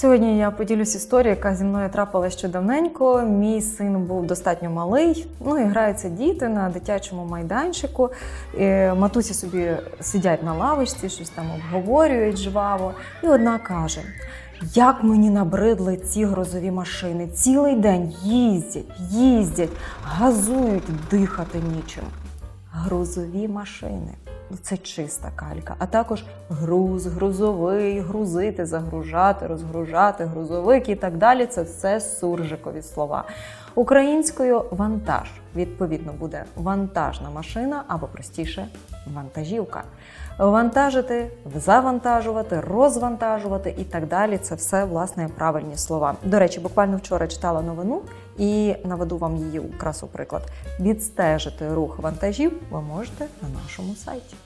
Сьогодні я поділюсь історією, яка зі мною трапилася ще давненько. Мій син був достатньо малий. Ну і граються діти на дитячому майданчику. Матусі собі сидять на лавочці, щось там обговорюють жваво. І одна каже: як мені набридли ці грозові машини. Цілий день їздять, їздять, газують, дихати нічим. Грузові машини. Це чиста калька, а також груз, грузовий, грузити, загружати, розгружати, грузовик і так далі. Це все суржикові слова. Українською вантаж відповідно буде вантажна машина або простіше вантажівка. Вантажити, завантажувати, розвантажувати і так далі. Це все власне правильні слова. До речі, буквально вчора читала новину і наведу вам її у приклад. Відстежити рух вантажів ви можете на нашому сайті.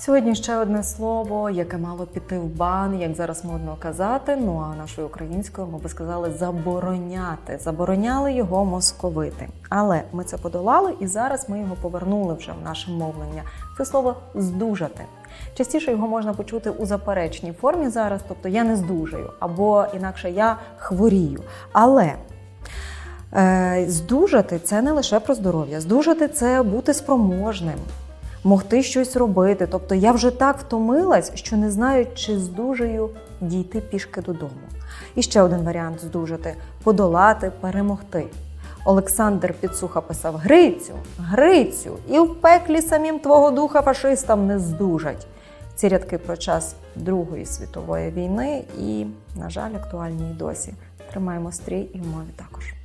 Сьогодні ще одне слово, яке мало піти в бан, як зараз модно казати. Ну а нашою українською ми би сказали забороняти. Забороняли його московити. Але ми це подолали, і зараз ми його повернули вже в наше мовлення. Це слово здужати. Частіше його можна почути у заперечній формі зараз, тобто я не здужаю, або інакше я хворію. Але е, здужати це не лише про здоров'я. Здужати це бути спроможним, могти щось робити. Тобто я вже так втомилась, що не знаю, чи здужаю дійти пішки додому. І ще один варіант здужати подолати, перемогти. Олександр Підсуха писав Грицю, Грицю, і в пеклі самим твого духа фашистам не здужать. Ці рядки про час Другої світової війни і, на жаль, актуальні й досі. Тримаємо стрій і в мові також.